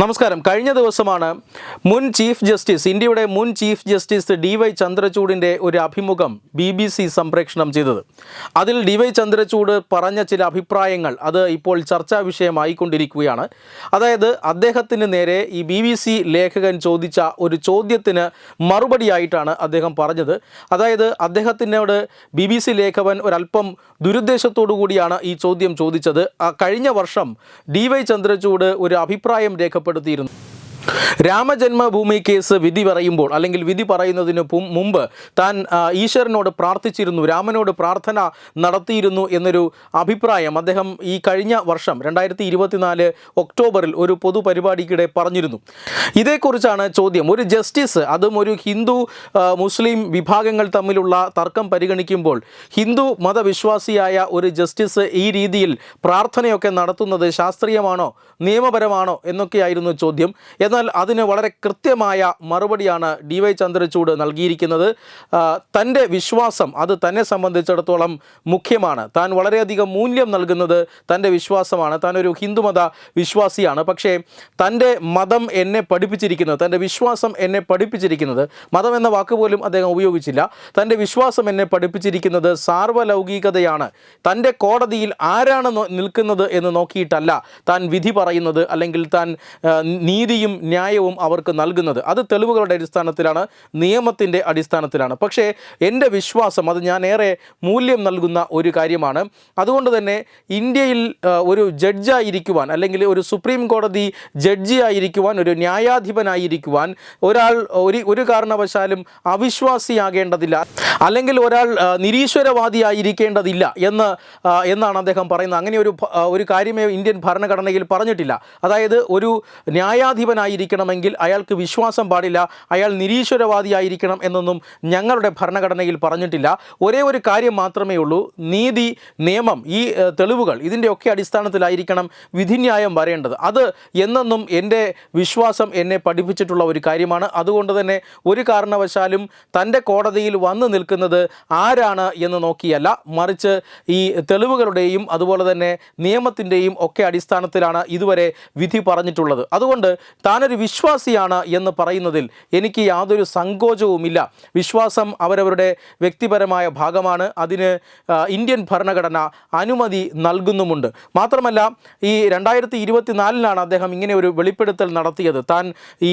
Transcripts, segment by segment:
നമസ്കാരം. കഴിഞ്ഞ ദിവസമാണ് മുൻ ചീഫ് ജസ്റ്റിസ് ഇന്ത്യയുടെ മുൻ ചീഫ് ജസ്റ്റിസ് ഡി വൈ ചന്ദ്രചൂഡിന്റെ ഒരു അഭിമുഖം ബി ബി സി സംപ്രേഷണം ചെയ്തത്. അതിൽ ഡി വൈ ചന്ദ്രചൂഡ് പറഞ്ഞ ചില അഭിപ്രായങ്ങൾ അത് ഇപ്പോൾ ചർച്ചാ വിഷയമായിക്കൊണ്ടിരിക്കുകയാണ്. അതായത് അദ്ദേഹത്തിന് നേരെ ഈ ബി ബി സി ലേഖകൻ ചോദിച്ച ഒരു ചോദ്യത്തിന് മറുപടിയായിട്ടാണ് അദ്ദേഹം പറഞ്ഞത്. അതായത് അദ്ദേഹത്തിനോട് ബി ബി സി ലേഖകൻ ഒരല്പം ദുരുദ്ദേശത്തോടു കൂടിയാണ് ഈ ചോദ്യം ചോദിച്ചത്. കഴിഞ്ഞ വർഷം ഡി വൈ ചന്ദ്രചൂഡ് ഒരു അഭിപ്രായം രേഖപ്പെടുത്തിയിരുന്നു രാമജന്മഭൂമി കേസ് വിധി പറയുമ്പോൾ അല്ലെങ്കിൽ വിധി പറയുന്നതിന് മുമ്പ് താൻ ഈശ്വരനോട് പ്രാർത്ഥിച്ചിരുന്നു രാമനോട് പ്രാർത്ഥന നടത്തിയിരുന്നു എന്നൊരു അഭിപ്രായം അദ്ദേഹം ഈ കഴിഞ്ഞ വർഷം രണ്ടായിരത്തി ഇരുപത്തിനാല് ഒക്ടോബറിൽ ഒരു പൊതുപരിപാടിക്കിടെ പറഞ്ഞിരുന്നു. ഇതേക്കുറിച്ചാണ് ചോദ്യം. ഒരു ജസ്റ്റിസ് അതും ഒരു ഹിന്ദു മുസ്ലിം വിഭാഗങ്ങൾ തമ്മിലുള്ള തർക്കം പരിഗണിക്കുമ്പോൾ ഹിന്ദു മതവിശ്വാസിയായ ഒരു ജസ്റ്റിസ് ഈ രീതിയിൽ പ്രാർത്ഥനയൊക്കെ നടത്തുന്നത് ശാസ്ത്രീയമാണോ നിയമപരമാണോ എന്നൊക്കെയായിരുന്നു ചോദ്യം. എന്നാൽ അതിന് വളരെ കൃത്യമായ മറുപടിയാണ് ഡി വൈ ചന്ദ്രചൂഡ് നൽകിയിരിക്കുന്നത്. തന്റെ വിശ്വാസം അത് തന്നെ സംബന്ധിച്ചിടത്തോളം മുഖ്യമാണ്. താൻ വളരെയധികം മൂല്യം നൽകുന്നത് തന്റെ വിശ്വാസമാണ്. താൻ ഒരു ഹിന്ദുമത വിശ്വാസിയാണ്. പക്ഷേ തന്റെ മതം എന്നെ പഠിപ്പിച്ചിരിക്കുന്നത് തന്റെ വിശ്വാസം എന്നെ പഠിപ്പിച്ചിരിക്കുന്നത് മതം എന്ന വാക്ക് പോലും അദ്ദേഹം ഉപയോഗിച്ചില്ല. തന്റെ വിശ്വാസം എന്നെ പഠിപ്പിച്ചിരിക്കുന്നത് സാർവലൗകികതയാണ്. തന്റെ കോടതിയിൽ ആരാണ് നിൽക്കുന്നത് എന്ന് നോക്കിയിട്ടല്ല താൻ വിധി പറയുന്നത് അല്ലെങ്കിൽ താൻ നീതിയും ന്യായവും അവർക്ക് നൽകുന്നത്. അത് തെളിവുകളുടെ അടിസ്ഥാനത്തിലാണ് നിയമത്തിന്റെ അടിസ്ഥാനത്തിലാണ്. പക്ഷേ എന്റെ വിശ്വാസം അത് ഞാൻ ഏറെ മൂല്യം നൽകുന്ന ഒരു കാര്യമാണ്. അതുകൊണ്ട് തന്നെ ഇന്ത്യയിൽ ഒരു ജഡ്ജായിരിക്കുവാൻ അല്ലെങ്കിൽ ഒരു സുപ്രീം കോടതി ജഡ്ജിയായിരിക്കുവാൻ ഒരു ന്യായാധിപനായിരിക്കുവാൻ ഒരാൾ ഒരു ഒരു കാരണവശാലും അവിശ്വാസിയാകേണ്ടതില്ല. അല്ലെങ്കിൽ ഒരാൾ നിരീശ്വരവാദിയായിരിക്കേണ്ടതില്ല എന്ന് എന്നാണ് അദ്ദേഹം പറയുന്നത്. അങ്ങനെ ഒരു ഒരു കാര്യമേ ഇന്ത്യൻ ഭരണഘടനയിൽ പറഞ്ഞിട്ടില്ല. അതായത് ഒരു ന്യായാധിപനായിരിക്കണമെങ്കിൽ അയാൾക്ക് വിശ്വാസം പാടില്ല അയാൾ നിരീശ്വരവാദിയായിരിക്കണം എന്നൊന്നും ഞങ്ങളുടെ ഭരണഘടനയിൽ പറഞ്ഞിട്ടില്ല. ഒരേ ഒരു കാര്യം മാത്രമേ ഉള്ളൂ നീതി നിയമം ഈ തെളിവുകൾ ഇതിന്റെയൊക്കെ അടിസ്ഥാനത്തിലായിരിക്കണം വിധിന്യായം വരേണ്ടത്. അത് എന്നെന്നും എന്റെ വിശ്വാസം എന്നെ പഠിപ്പിച്ചിട്ടുള്ള ഒരു കാര്യമാണ്. അതുകൊണ്ട് തന്നെ ഒരു കാരണവശാലും തന്റെ കോടതിയിൽ വന്നു നിൽക്കുന്നത് ആരാണ് എന്ന് നോക്കിയല്ല. മറിച്ച് ഈ തെളിവുകളുടെയും അതുപോലെ തന്നെ നിയമത്തിന്റെയും ഒക്കെ അടിസ്ഥാനത്തിലാണ് ഇതുവരെ വിധി പറഞ്ഞിട്ടുള്ളത്. അതുകൊണ്ട് താനൊരു വിശ്വാസിയാണ് എന്ന് പറയുന്നതിൽ എനിക്ക് യാതൊരു സങ്കോചവുമില്ല. വിശ്വാസം അവരവരുടെ വ്യക്തിപരമായ ഭാഗമാണ്. അതിന് ഇന്ത്യൻ ഭരണഘടന അനുമതി നൽകുന്നുമുണ്ട്. മാത്രമല്ല ഈ രണ്ടായിരത്തി ഇരുപത്തിനാലിലാണ് അദ്ദേഹം ഇങ്ങനെ ഒരു വെളിപ്പെടുത്തൽ നടത്തിയത്. താൻ ഈ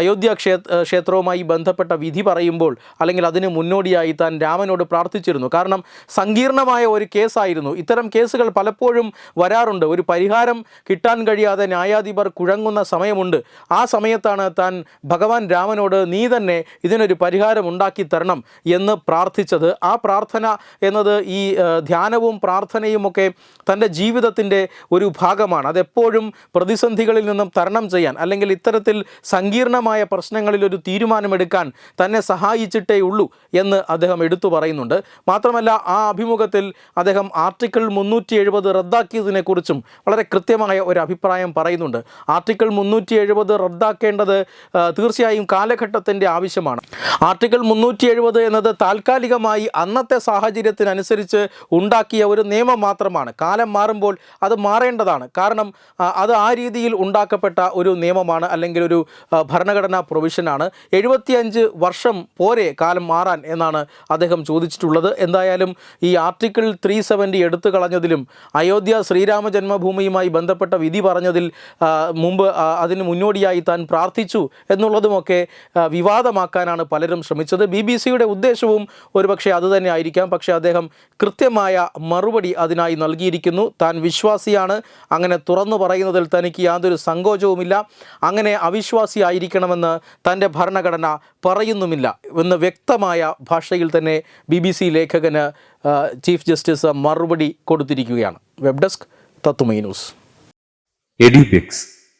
അയോധ്യ ക്ഷേത്ര ക്ഷേത്രവുമായി ബന്ധപ്പെട്ട വിധി പറയുമ്പോൾ അല്ലെങ്കിൽ അതിന് മുന്നോടിയായി താൻ രാമനോട് പ്രാർത്ഥിച്ചിരുന്നു. കാരണം സങ്കീർണമായ ഒരു കേസായിരുന്നു. ഇത്തരം കേസുകൾ പലപ്പോഴും വരാറുണ്ട്. ഒരു പരിഹാരം കിട്ടാൻ കഴിയാതെ ന്യായാധിപർ കുഴങ്ങുന്ന സമയമുണ്ട് ആ സമയത്താണ് താൻ ഭഗവാൻ രാമനോട് നീ തന്നെ ഇതിനൊരു പരിഹാരം ഉണ്ടാക്കി തരണം എന്ന് പ്രാർത്ഥിച്ചത്. ആ പ്രാർത്ഥന എന്നത് ഈ ധ്യാനവും പ്രാർത്ഥനയും ഒക്കെ തന്റെ ജീവിതത്തിന്റെ ഒരു ഭാഗമാണ്. അതെപ്പോഴും പ്രതിസന്ധികളിൽ നിന്നും തരണം ചെയ്യാൻ അല്ലെങ്കിൽ ഇത്തരത്തിൽ സങ്കീർണമായ പ്രശ്നങ്ങളിൽ ഒരു തീരുമാനമെടുക്കാൻ തന്നെ സഹായിച്ചിട്ടേ ഉള്ളൂ എന്ന് അദ്ദേഹം എടുത്തു പറയുന്നുണ്ട്. മാത്രമല്ല ആ അഭിമുഖത്തിൽ അദ്ദേഹം ആർട്ടിക്കിൾ മുന്നൂറ്റി എഴുപത് റദ്ദാക്കിയതിനെക്കുറിച്ചും വളരെ കൃത്യമായ ഒരു അഭിപ്രായം പറയുന്നുണ്ട്. ആർട്ടിക്കിൾ മുന്നൂറ്റി എഴുപത് റദ്ദാക്കേണ്ടത് തീർച്ചയായും കാലഘട്ടത്തിന്റെ ആവശ്യമാണ്. ആർട്ടിക്കിൾ മുന്നൂറ്റി എഴുപത് എന്നത് താൽക്കാലികമായി അന്നത്തെ സാഹചര്യത്തിനനുസരിച്ച് ഉണ്ടാക്കിയ ഒരു നിയമം മാത്രമാണ്. കാലം മാറുമ്പോൾ അത് മാറേണ്ടതാണ്. കാരണം അത് ആ രീതിയിൽ ഉണ്ടാക്കപ്പെട്ട ഒരു നിയമമാണ് അല്ലെങ്കിൽ ഒരു ഭരണഘടനാ പ്രൊവിഷനാണ് എഴുപത്തിയഞ്ച് വർഷം പോരെ കാലം മാറാൻ എന്നാണ് അദ്ദേഹം ചോദിച്ചിട്ടുള്ളത്. എന്തായാലും ഈ ആർട്ടിക്കിൾ ത്രീ സെവന്റി എടുത്തു കളഞ്ഞതിലും അയോധ്യ ശ്രീരാമ ജന്മഭൂമിയുമായി ബന്ധപ്പെട്ട വിധി പറഞ്ഞതിൽ മുമ്പ് ആ, അതിന് മുന്നോടിയായി താൻ പ്രാർത്ഥിച്ചു എന്നുള്ളതുമൊക്കെ വിവാദമാക്കാനാണ് പലരും ശ്രമിച്ചത്. ബി ബി സിയുടെ ഉദ്ദേശവും ഒരുപക്ഷെ അതുതന്നെ ആയിരിക്കാം. പക്ഷേ അദ്ദേഹം കൃത്യമായ മറുപടി അതിനായി നൽകിയിരിക്കുന്നു. താൻ വിശ്വാസിയാണ്. അങ്ങനെ തുറന്നു പറയുന്നതിൽ തനിക്ക് യാതൊരു സങ്കോചവുമില്ല. അങ്ങനെ അവിശ്വാസി ആയിരിക്കണമെന്ന് തന്റെ ഭരണഘടന പറയുന്നുമില്ല എന്ന് വ്യക്തമായ ഭാഷയിൽ തന്നെ ബി ബി സി ലേഖകന് ചീഫ് ജസ്റ്റിസ് മറുപടി കൊടുത്തിരിക്കുകയാണ്. വെബ് ഡെസ്ക് തത്തുമൈ news. Edubix